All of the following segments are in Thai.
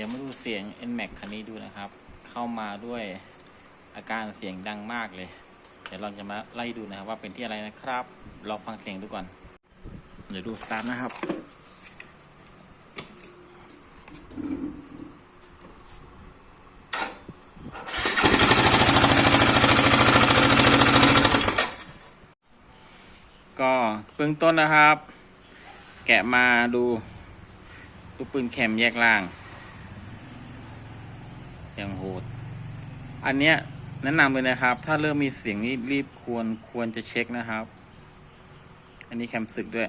ดี๋ยวมาดูเสียง NMAX คันนี้ดูนะครับ เข้ามาด้วยอาการเสียงดังมากเลย เดี๋ยวเราจะมาไล่ดูนะครับว่าเป็นที่อะไรนะครับลองฟังเสียงดูก่อน เดี๋ยวดูสตาร์ทนะครับก็เบื้องต้นนะครับ แกะมาดูลูกปืนแคมแยกล่าง อย่างโหด อันเนี้ยแนะนำเลยนะครับ ถ้าเริ่มมีเสียงนี้รีบควรควรจะเช็คนะครับ อันนี้แคมศึกด้วย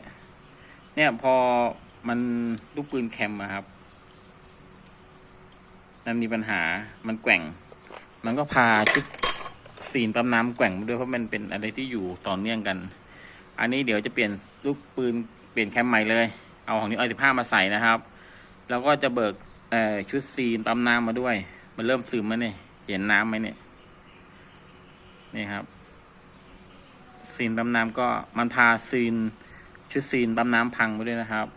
เนี่ยพอมันลูกปืนแคมอะครับ มันมีปัญหา มันแกว่ง มันก็พาชุดสีนปั๊มน้ำแกว่งมาด้วยเพราะมันเป็นอะไรที่อยู่ต่อเนื่องกัน อันนี้เดี๋ยวจะเปลี่ยนลูกปืนเปลี่ยนแคมใหม่เลย เอาของนี้ไอสิบห้ามาใส่นะครับ แล้วก็จะเบิกชุดซีนปั๊มน้ำมาด้วย มันเริ่มซึมแล้วเนี่ย เห็นน้ำไหมเนี่ย นี่ครับ ซีนปั๊มน้ำก็มันพาซีนชุดซีนปั๊มน้ำพังไปด้วยนะครับ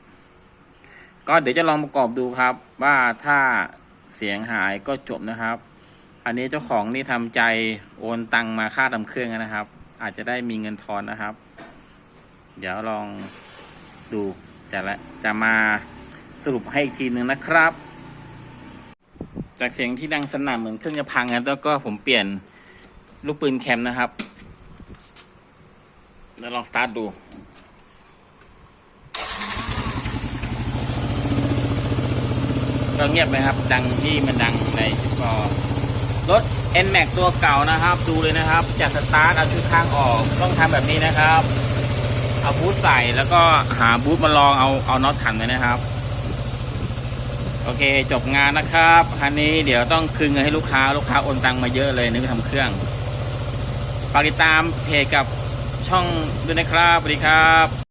ก็เดี๋ยวจะลองประกอบดูครับ ว่าถ้าเสียงหายก็จบนะครับ อันนี้เจ้าของนี่ทำใจโอนตังมาค่าทำเครื่องนะครับ อาจจะได้มีเงินทอนนะครับ เดี๋ยวลองดูจะละจะมาสรุปให้อีกทีหนึ่งนะครับ จากเสียงที่ดังสนั่นเหมือนเครื่องจะพังนะแล้วก็ผมเปลี่ยนลูกปืนแคมนะครับแล้วลองสตาร์ทดูก็เงียบไหมครับ ดังที่มันดังในก็รถ N Max ตัวเก่านะครับ ดูเลยนะครับจะสตาร์ทเอาชุดข้างออกต้องทำแบบนี้นะครับ เอาบูทใส่แล้วก็หาบูทมาลองเอาเอาน็อตขันไว้นะครับ โอเคจบงานนะครับคันนี้เดี๋ยวต้องคืนเงินให้ลูกค้าลูกค้าโอนตังมาเยอะเลยนึกไปทำเครื่องฝากติดตามเพจกับช่องด้วยนะครับสวัสดีครับ